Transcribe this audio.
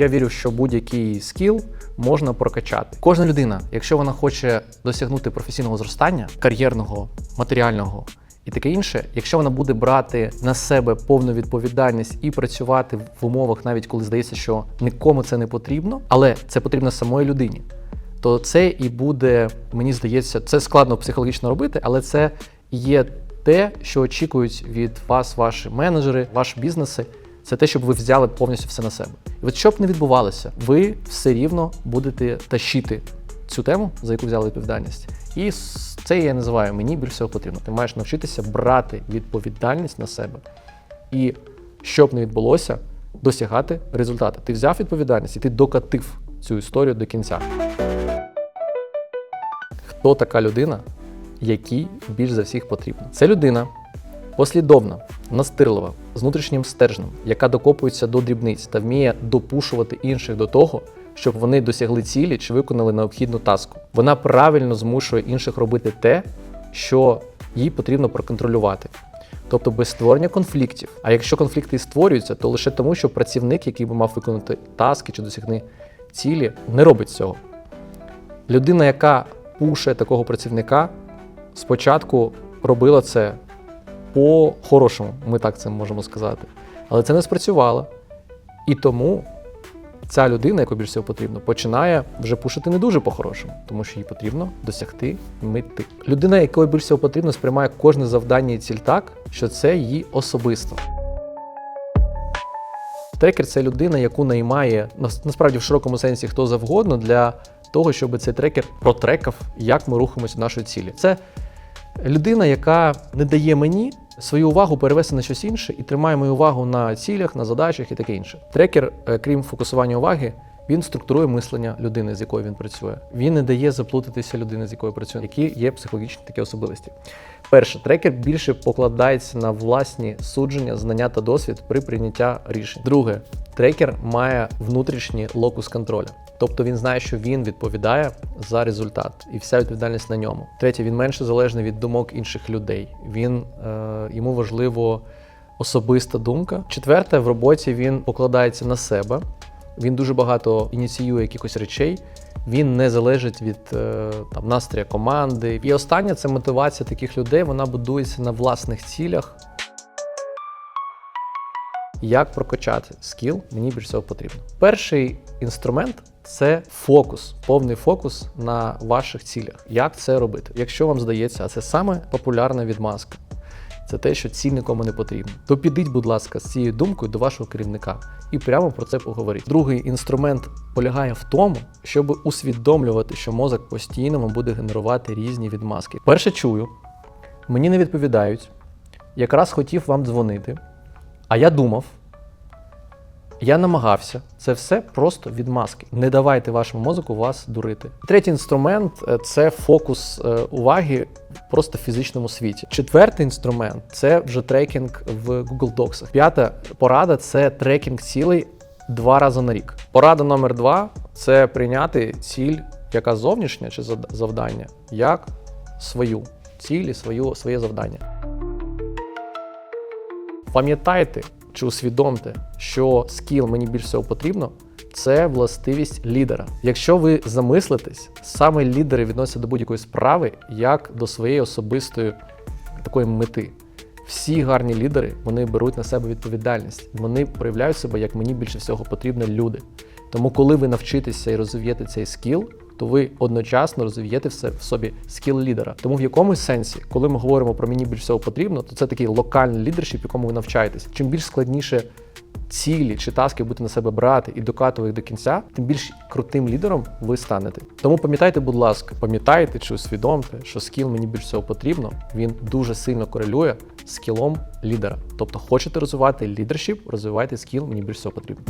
Я вірю, що будь-який скіл можна прокачати. Кожна людина, якщо вона хоче досягнути професійного зростання, кар'єрного, матеріального і таке інше, якщо вона буде брати на себе повну відповідальність і працювати в умовах, навіть коли здається, що нікому це не потрібно, але це потрібно самої людині, то це і буде, мені здається, це складно психологічно робити, але це є те, що очікують від вас ваші менеджери, ваші бізнеси. Це те, щоб ви взяли повністю все на себе. І от що б не відбувалося, ви все рівно будете тащити цю тему, за яку взяли відповідальність. І це я називаю мені більш всього потрібно. Ти маєш навчитися брати відповідальність на себе. І що б не відбулося, досягати результату. Ти взяв відповідальність і ти докатив цю історію до кінця. Хто така людина, якій більш за всіх потрібно? Це людина послідовна, настирлива, внутрішнім стержнем, яка докопується до дрібниць та вміє допушувати інших до того, щоб вони досягли цілі чи виконали необхідну таску. Вона правильно змушує інших робити те, що їй потрібно проконтролювати. Тобто без створення конфліктів. А якщо конфлікти і створюються, то лише тому, що працівник, який би мав виконати таски чи досягти цілі, не робить цього. Людина, яка пушує такого працівника, спочатку робила це по-хорошому, ми так це можемо сказати. Але це не спрацювало. І тому ця людина, яку більше всього потрібно, починає вже пушити не дуже по-хорошому, тому що їй потрібно досягти мети. Людина, якої більше всього потрібно, сприймає кожне завдання і ціль так, що це її особисто. Трекер це людина, яку наймає нас- насправді в широкому сенсі хто завгодно для того, щоб цей трекер протрекав, як ми рухаємося до нашої цілі. Це людина, яка не дає мені свою увагу перевести на щось інше і тримає мою увагу на цілях, на задачах і таке інше. Трекер, е, крім фокусування уваги, він структурує мислення людини, з якою він працює. Він не дає заплутатися людини, з якою працює, які є психологічні такі особливості. Перше, трекер більше покладається на власні судження, знання та досвід при прийняття рішень. Друге, трекер має внутрішній локус контроля. Тобто він знає, що він відповідає за результат, і вся відповідальність на ньому. Третє, він менше залежний від думок інших людей. Він е, йому важливо особиста думка. Четверте, в роботі він покладається на себе. Він дуже багато ініціює якихось речей. Він не залежить від е, там настрою команди. І останнє це мотивація таких людей. Вона будується на власних цілях. Як прокачати скіл, мені більш всього потрібно. Перший інструмент це фокус, повний фокус на ваших цілях. Як це робити? Якщо вам здається, а це саме популярна відмазка. Це те, що ціль нікому не потрібна. То підіть, будь ласка, з цією думкою до вашого керівника і прямо про це поговоріть. Другий інструмент полягає в тому, щоб усвідомлювати, що мозок постійно вам буде генерувати різні відмазки. Перше чую, мені не відповідають. Якраз хотів вам дзвонити, а я думав, я намагався. Це все просто відмазки. Не давайте вашому мозку вас дурити. Третій інструмент е, це фокус е, уваги просто в фізичному світі. Четвертий інструмент це вже трекінг в Google Docs. П'ята порада це трекінг цілей два рази на рік. Порада номер два це прийняти ціль, яка зовнішня чи завдання, як свою ціль і свою, своє завдання. Пам'ятайте чи усвідомте, що скіл мені більш всього потрібно, це властивість лідера. Якщо ви замислитесь, саме лідери відносяться до будь-якої справи як до своєї особистої такої мети. Всі гарні лідери вони беруть на себе відповідальність. Вони проявляють себе, як мені більше всього потрібно люди. Тому, коли ви навчитеся і розвиєте цей скіл, то ви одночасно розвиєте все в собі скіл лідера. Тому в якомусь сенсі, коли ми говоримо про мені більш всього потрібно, то це такий локальний лідершіп, якому ви навчаєтесь. Чим більш складніше цілі чи таски будете на себе брати і докатувати їх до кінця, тим більш крутим лідером ви станете. Тому пам'ятайте, будь ласка, пам'ятайте чи усвідомте, що скіл мені більш всього потрібно. Він дуже сильно корелює з скілом лідера. Тобто, хочете розвивати лідершіп, розвивайте скіл, мені більш всього потрібно.